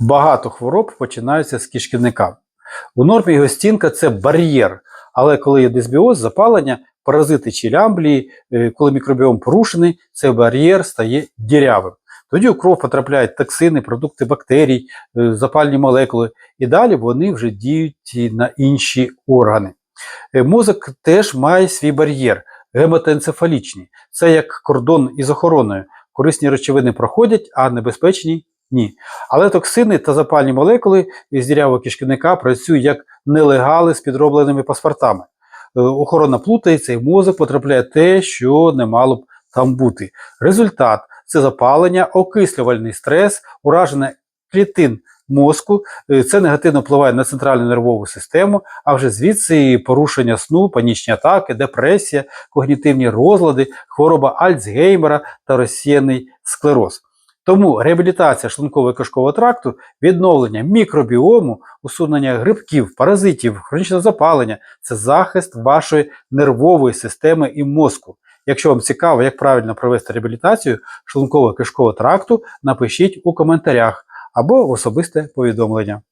Багато хвороб починаються з кишківника. У нормі його стінка це бар'єр, але коли є дисбіоз, запалення, паразити чи лямблії, е, коли мікробіом порушений, цей бар'єр стає дірявим. Тоді у кров потрапляють токсини, продукти бактерій, е, запальні молекули, і далі вони вже діють на інші органи. Е, Мозок теж має свій бар'єр гематоенцефалічний. Це як кордон із охороною. Корисні речовини проходять, а небезпечні ні. Але токсини та запальні молекули із дірявого кишківника працюють як нелегали з підробленими паспортами. Е, Охорона плутається, і в мозок потрапляє те, що не мало б там бути. Результат це запалення, окислювальний стрес, ураження клітин мозку. Е, Це негативно впливає на центральну нервову систему, а вже звідси порушення сну, панічні атаки, депресія, когнітивні розлади, хвороба Альцгеймера та розсіяний склероз. Тому реабілітація шлунково кишкового тракту, відновлення мікробіому, усунення грибків, паразитів, хронічного запалення це захист вашої нервової системи і мозку. Якщо вам цікаво, як правильно провести реабілітацію шлунково кишкового тракту, напишіть у коментарях або в особисте повідомлення.